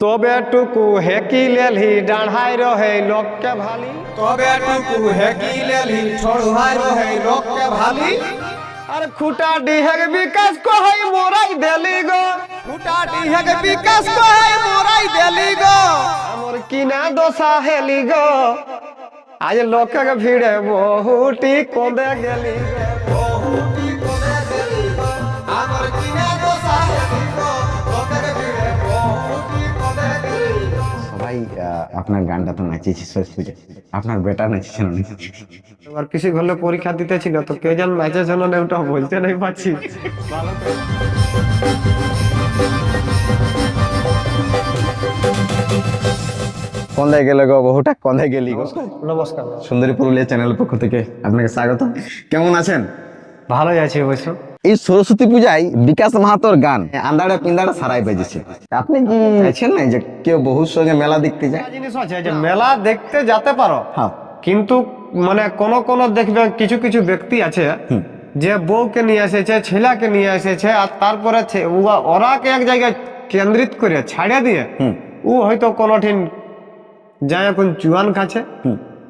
তবে টুকু হেকি লেলহি ডাঢ়াই রহে লোককে ভালি। তবে টুকু হেকি লেলি ছড়ুহাই রহে লোককে ভালি। আর খুঁটা ডিহেক বিকাশ কহাই মোরাই দেলি গো। ফুটাটি হেকে বিকাশ কহে মোরাই দেলি গো। আমার কিনা দশা হেলি গো। আজ লোকের ভিড়ে বহুটি কদে গেলি গো। আহ, আপনার গানটা তো নাচিয়েছি আপনার বেটা নাচিয়েছিল না কৃষি ঘরে পরীক্ষা দিতেছিল তো কেউ যেন নাচে ছিল না ওটা বলতে নাই পাচ্ছি কন্দায় গেলে গো বহুটা কন্দায় গেলি গো। নমস্কার। সুন্দরী পুরুলিয়া চ্যানেলের পক্ষ থেকে আপনাকে স্বাগত। কেমন আছেন? ভালোই আছি অবশ্য। এই সরস্বতী পূজায় বিকাশ মাহাতোর গান আন্দাড়ে পিন্দাড়ে সারাই বেজেছে। আপনি কি চাইছেন না যে কেউ বহুর সঙ্গে মেলা দেখতে যায়? জিনিস আছে যে মেলা দেখতে যেতে পারো হ্যাঁ। কিন্তু মানে কোন কোন দেখবে কিছু কিছু ব্যক্তি আছে যে বউকে নিয়ে এসেছে ছেলেকে নিয়ে এসেছে আর তারপরে ওরাকে এক জায়গায় কেন্দ্রিত করে ছাড়িয়ে দিয়ে ও হয়তো কোনো ঠিন যায় এখন চুয়ান খাচ্ছে।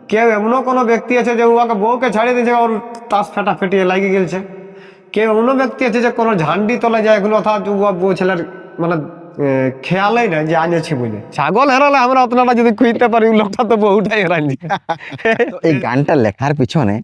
কেউ এমনও কোনো ব্যক্তি আছে যে উহাকে বউকে ছাড়িয়ে দিয়েছে ওর তাস ফেটা ফেটিয়ে লাগিয়ে গেছে কেউ অন্য ব্যক্তি আছে যে কোনো ঝান্ডি তোলা যায় এগুলো অর্থাৎ উহা বউ ছেলের মানে খেয়ালই না যে আনেছি বলে। ছাগল হেরালে আমরা আপনারা যদি খুঁজতে পারি লোকটা তো বহুটাই হেরাইনি এই গানটা লেখার পিছনে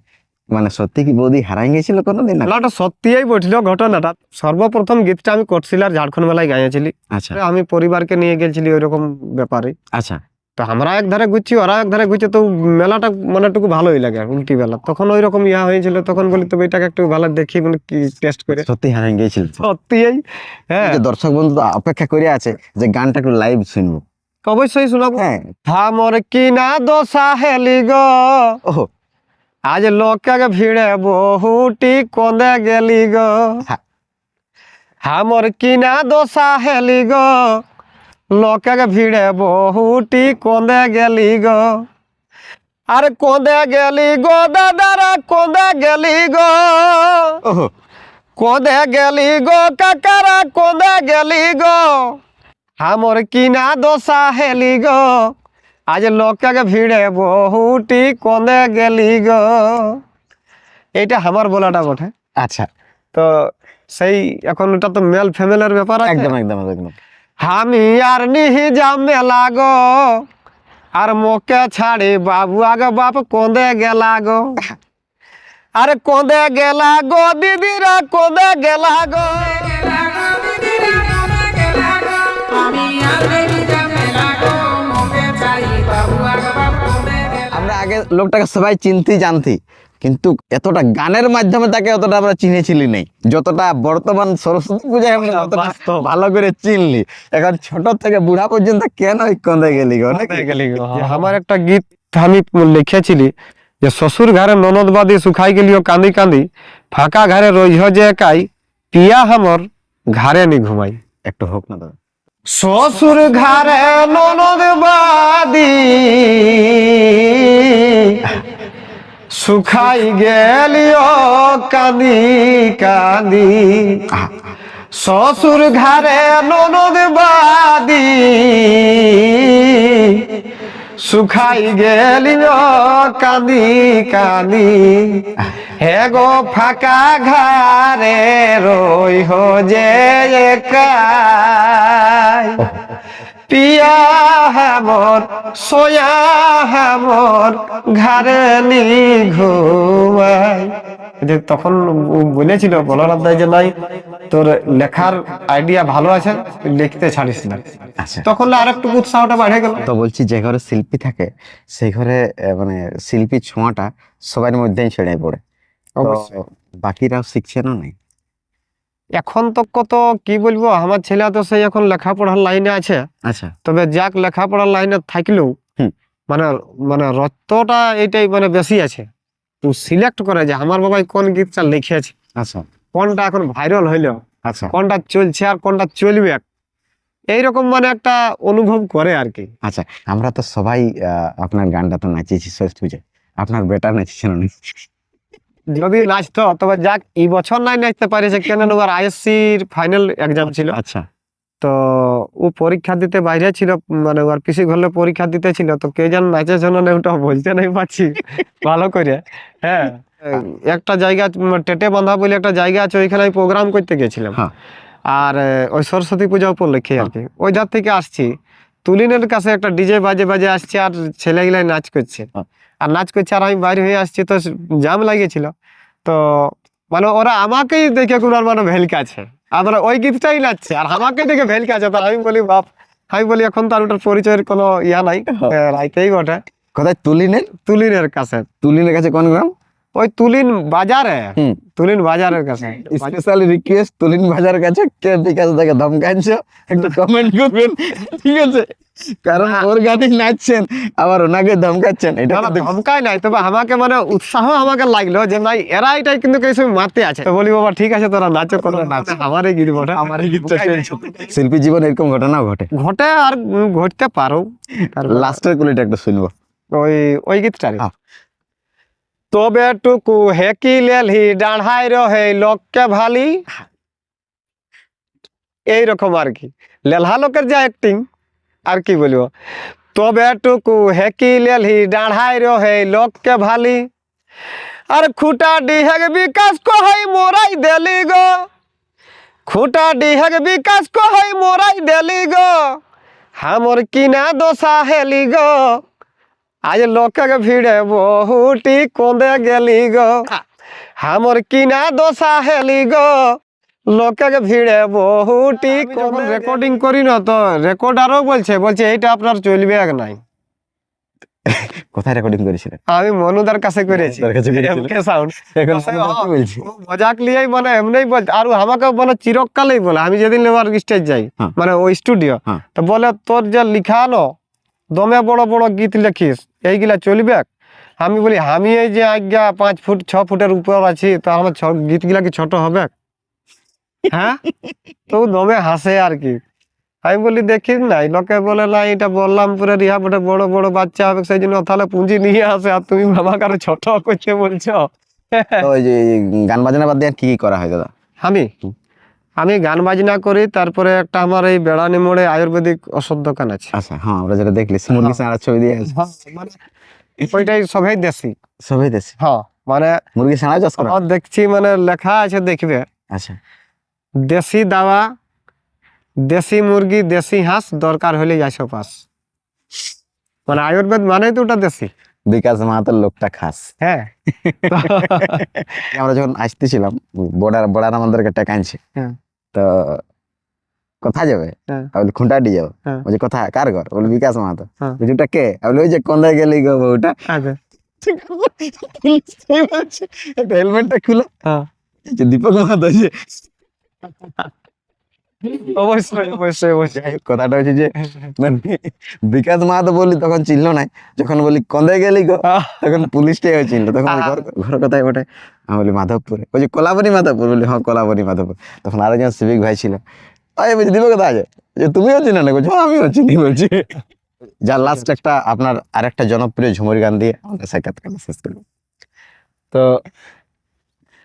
মানে সত্যি কি বৌদি হারাই গেছিল কোনোদিন না? খেলাটা সত্যিই বলছিল ঘটনাটা। সর্বপ্রথম গীতটা আমি করছিলাম ঝাড়খণ্ড মেলায় গাইছিলি আচ্ছা। আমি পরিবারকে নিয়ে গেছিলি ওই রকম ব্যাপারে। আচ্ছা। তো আমরা এক ধারে ঘুরছি ওরা এক ধারে ঘুরছে তো মেলাটা মানে একটু ভালোই লাগে উল্টি বেলা। তখন ওই রকম ইয়া হয়েছিল তখন বলি তো এটাকে একটু ভালো দেখি মানে কি টেস্ট করে। সত্যি হারাই গেছিল সত্যিই? হ্যাঁ। যে দর্শক বন্ধু তো অপেক্ষা করে আছে যে গানটা একটু লাইভ শুনব। অবশ্যই শোনাবো। হ্যাঁ। হামর কিনা দশা হেলি গো। ও আজ লোকে ভিড়ে বহুটি কন্দে গেলি গো। হ্যাঁ। হামর কিনা দশা হেলি গো। লোকে ভিড়ে বহুটি কন্দে গেলি গো। আরে কন্দে গেলি গো দাদারা কন্দে গেলি গো। কন্দে গেলি গো কাকারা কন্দে গেলি গো। হামর কিনা দশা হেলি গো। আজ লোকে ভিড়ে বহুটি কন্দে গেলি গো। এইটা আমার বলাটা বটে। আচ্ছা। তো সেই এখন ওটা তো মেল ফ্যামিলির ব্যাপার একদম একদম একদম। আমি আর নিহি যাম মেলা গো। আর মোকে ছাড়ি বাবু আগে বাপ কোঁদে গেলা গো। আরে কোঁদে গেলা গো দিদিরা কোঁদে গেলা গো। আমরা আগে লোকটাকে সবাই চিনতে জানতি। কিন্তু এতটা গানের মাধ্যমে তাকে অতটা আমরা চিনেছিলি নেই। যতটা বর্তমান সরস্বতী পূজায় আমরা অতটা বাস্তব। ভালো করে চিনলি। এখন ছোট থেকে বুড়া পর্যন্ত কেন কন্দে গেলি গেলি আমার একটা গীত আমি লিখেছিলি যে শ্বশুর ঘরে ননদবাদী শুকাই গেলিও কান্দি কান্দি ফাঁকা ঘরে রইহ যে একাই পিয়া হামর ঘরে নি ঘুমাই। একটু হোক না দাদা। শ্বশুর ঘরে ননদ ননদবাদী শুকাই গেলিও কাঁদি কাঁদি। শ্বশুর ঘরে ননদবাদী শুকাই গেলিও কাঁদি কাঁদি। হে গো ফাঁকা ঘরে রই হো যে একাই। পিয়া হামর সোয়া হামর ঘরে নি ঘুমাই। তখন বলেছিল বলরাম দাই যে নাই তোর লেখার আইডিয়া ভালো আছে লিখতে ছাড়িস না। আচ্ছা। তখন আর একটু উৎসাহটা বাড়ে গেল। তো বলছি যে ঘরে শিল্পী থাকে সেই ঘরে মানে শিল্পীর ছোঁয়াটা সবার মধ্যেই ছেড়ে পড়ে। অবশ্যই। বাকিরাও শিখছে না নাই এখন তো কত কি বলব আমার ছেলে তো সেই এখন লেখাপড়ার লাইনে আছে। আচ্ছা। তবে যাক লেখাপড়ার লাইনে থাকলেও। মানে মানে রক্তটা এইটাই মানে বেশি আছে। ও সিলেক্ট করে যে আমার বাবাই কোন গীতটা লিখেছে। আচ্ছা। কোনটা এখন ভাইরাল হইল আচ্ছা। কোনটা চলছে আর কোনটা চলবে। এইরকম মানে একটা অনুভব করে আর কি। আচ্ছা আমরা তো সবাই আপনার গানটা তো নাচিয়েছি সরস্বতী পুজোয় আপনার বেটা নাচিয়েছিল না যদি নাচতো তবে যাক এই বছর নাই নাচতে পারিছে কেন ওর আইএসসির ফাইনাল এক্সাম ছিল। আচ্ছা। তো ও পরীক্ষা দিতে বাইরে ছিল মানে ওর পিসি ঘরে পরীক্ষা দিতে ছিল তো কে যেন নাচে শোনো না ওটা বলতে নাই পাচ্ছি ভালো করে। হ্যাঁ। একটা জায়গা টেটে বাঁধা বলে একটা জায়গা আছে ওইখানে আমি প্রোগ্রাম করতে গেছিলাম। হ্যাঁ। আর ওই সরস্বতী পূজা উপলক্ষে আর কি। ওই ধার থেকে আসছি। তুলিনের কাছে একটা ডিজে বাজে বাজে আসছে আর ছেলেগুলাই নাচ করছে। হ্যাঁ। আর নাচ করছে আর আমি বাইরে হয়ে আসছি তো জাম লাগিয়েছিল। তো মানে ওরা আমাকেই দেখে কোনো মানে ভেলকাছে আর ওরা ওই গীতটাই নাচছে আর আমাকে দেখে ভেলকে আছে। তার আমি বলি বাপ আমি বলি এখন তো আর ওটার পরিচয়ের কোনো ইয়া নাই। হ্যাঁ। রাইতেই বটে কোথায়? তুলিনের? তুলিনের কাছে। তুলিনের কাছে কোন গ্রাম? ওই তুলিন বাজারে। তুলিন বাজারের কাছে। স্পেশাল রিকোয়েস্ট তুলিন বাজার কাছে কে বিকাশ থেকে ধমকাইছো একটু কমেন্ট করবেন ঠিক আছে? কারণ ওর গানে নাচছেন আবার ওনাকে ধমকাচ্ছেন এটা ধমকায় নাই তবে আমাকে মানে উৎসাহ আমাকে লাগল যে নাই এরা এটাই কিন্তু এই সময় মারতে আছে। তো বলি বাবা ঠিক আছে তোরা নাচো কোনো নাচ। আমারই গীত বটে আমারই গীতটা শিল্পী জীবন এরকম ঘটনা ঘটে। ঘটে আর ঘটতে পারো। লাস্টের কুলিটা একটু শুনব। ওই ওই গীতটারে হ্যাঁ। তবে টুকু হেকি লেলহি ডাঢ়াই রহে লোককে ভালি। এই রকম আর কি। লেলহা লোকের যা অ্যাক্টিং আর কি বলব? তবে টুকু হেকি লেলহি ডাঢ়াই রহে লোককে ভালি। আর খুঁটা ডিহেগ বিকাশ কহই মোরাই দেলি গো। খুঁটা ডিহেগ বিকাশ কহই মোরাই দেলি গো। হামর কিনা দশা হেলি গো। আজ লোকের ভিড়ে বহুটি কোঁদে গেলি গো হামর কিনা দশা হেলি গো লোকের ভিড়ে বহুটি রেকর্ডিং করি না তো রেকর্ডারও বলছে বলছে এইটা আপনার চলবে এক নাই কোথায় রেকর্ডিং করেছিলেন আমি মনুদার কাছে করেছি মনুদার কাছে করেছিলেন? MK sound। এখন দশাই শুনুন কি বলছি ও মজাক লিয়েই মানে এমনিই বল আর আমাকে মানে চিরকালেই বলে আমি যেদিন লেবার স্টেজ যাই হ্যাঁ। মানে ওই স্টুডিও হ্যাঁ। তো বলে তোর যে লিখানো দমে বড় বড় গীত লেখিস এইগুলা চলবে? আমি বলি আমি এই যে আজ্ঞা পাঁচ ফুট ছ ফুটের উপর আছি তো আমার গীতগুলা কি ছোট হবে? হ্যাঁ? তো দমে হাসে আর কি। আমি বলি দেখি নাই লোকে বলে না এটা বললাম পুরো রিহা বটে বড় বড় বাচ্চা হবে সেই জন্য তাহলে পুঁজি নিয়ে আসে আর তুমি আমাকে আরও ছোট করছে বলছো? ওই যে গান বাজনা বাদ দিয়ে কি করা হয় দাদা? আমি? আমি গান বাজনা করি তারপরে একটা আমার এই বেড়ানি মোড়ে আয়ুর্বেদিক ওষুধ দোকান আছে। আচ্ছা হ্যাঁ আমরা যেটা দেখলি মুরগি সাঁড়ার ছবি দিয়ে আছে। মানে ওইটাই সবাই দেশি। সবাই দেশে? হ্যাঁ মানে মুরগি সাঁড়া চাষ করা দেখছি মানে লেখা আছে দেখবে? আচ্ছা। দেশি দাওয়া দেশি মুরগি দেশি হাঁস দরকার হলে যাইছো পাস। মানে আয়ুর্বেদ মানে তো ওটা দেশি। বিকাশ মাহাতোর লোকটা খাস। হ্যাঁ। আমরা যখন আসতেছিলাম বর্ডার বর্ডার আমাদেরকে টাকা আনছে। হ্যাঁ। তো কোথায় যাবে? হ্যাঁ। আমি বলি খুঁটাডি যাব হ্যাঁ। বলছি কোথায়? কার ঘর? বলি বিকাশ মাহাতো। বলছি ওটা কে? আমি ওই যে কোন্দায় গেলি গো ওটা একটা হেলমেটটা খুলো। দীপক মাহাতো অবশ্যই অবশ্যই অবশ্যই। কথাটা যে মানে বিকাশ বলি তখন যখন বলি গেলি গো? পুলিশটাই তখন ঘর ওঠে আমি বলি মাধবপুরে। মাধবপুর? বলি হ্যাঁ মাধবপুর। তখন আরও জন সিভিক ভাই ছিল। দিবে কোথায়? আছে যে তুমিও চিনো না? বলছি "হ্যাঁ, আমিও চিনি বলছি। যার লাস্ট একটা আপনার আরেকটা জনপ্রিয় ঝুমুর গান দিয়ে আমাদের সাক্ষাৎকার শেষ করব তো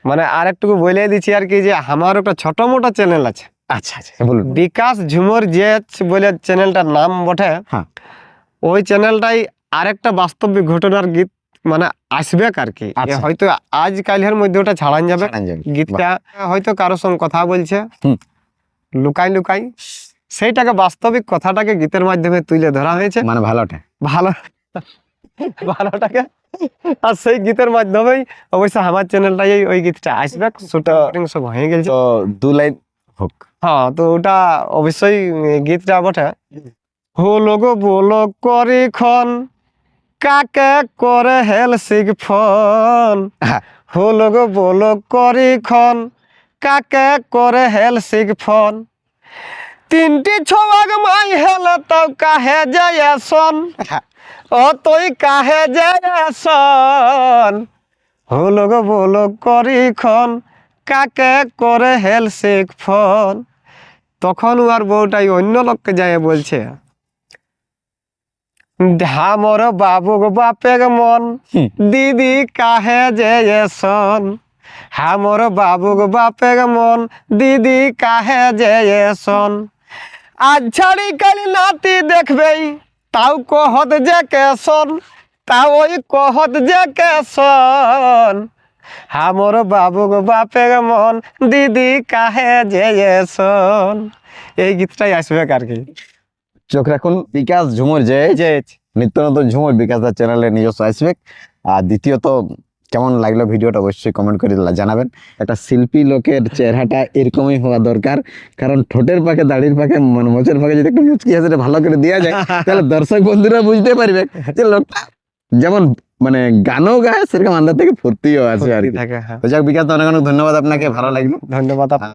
মানে আর একটু বলে দিচ্ছি আর কি যে আমার একটা ছোট মোটা চ্যানেল আছে। আচ্ছা আচ্ছা বলুন বিকাশ ঝুমর যে বলে চ্যানেলটার নাম বটে হ্যাঁ। ওই চ্যানেলটাই আরেকটা বাস্তবিক ঘটনার গীত মানে আসবে আর কি। আচ্ছা। হয়তো আজ কালের মধ্যে ওটা ছাড়ান যাবে। ছাড়ান যাবে। গীতটা হয়তো কারোর সঙ্গে কথা বলছে। লুকাই লুকাই। সেইটাকে বাস্তবিক কথাটাকে গীতের মাধ্যমে তুলে ধরা হয়েছে। মানে ভালোটা। ভালো ভালোটাকে। আর সেই গীতের মাধ্যমেই অবশ্য আমার চ্যানেলটাই ওই গীতটা আসবে। শুটিং সব হয়ে গেছে। তো দু লাইন হোক। হ্যাঁ তো ওটা অবশ্যই গীতটা বটে। হলো গো বলো করি খন কাকে করে হেল শিখ ফোন? হ্যাঁ। হলো গো বলো করি খন কাকে করে হেল শিখ ফোন? তিনটি ছবাগ মাই হেলে তাও কাহে যায় সন ও তুই কাহে যায় সন হলো গো বলো করি খন কাকে করে হেল শিখ ফোন তখন আর বউটাই অন্য লোককে যায় বলছে ধামর বাবুক বাপের মন দিদি কাহে যে সন হামর বাবুক বাপের মন দিদি কাহে যে সন আজ ছাড়ি কালি নাতি দেখবেই তাও কহত যে কেসন তাও ওই কহত যে কেসন। আমার বাবু গো বাপের মন দিদি কাহে যে এই গীতটাই আসবে আর কি? চোখ রাখুন বিকাশ ঝুমুর যে যে নিত্য নতুন ঝুমুর বিকাশ দার চ্যানেলে নিজস্ব আসবে আর দ্বিতীয়ত কেমন লাগল ভিডিওটা অবশ্যই কমেন্ট করে জানাবেন। একটা শিল্পী লোকের চেহারাটা এরকমই হওয়া দরকার। কারণ ঠোঁটের পাকে দাড়ির পাকে মানে মোচের পাকে যদি একটা মুচকি হাসিটা ভালো করে দেওয়া যায় তাহলে দর্শক বন্ধুরা বুঝতে পারবে যে লোকটা যেমন মানে গানও গায় সেরকম আন্দার থেকে ফুর্তিও আছে আর কি। থাকে হ্যাঁ। তো যাক বিকাশ দা, অনেক অনেক ধন্যবাদ আপনাকে ভালো লাগল। ধন্যবাদ আপ-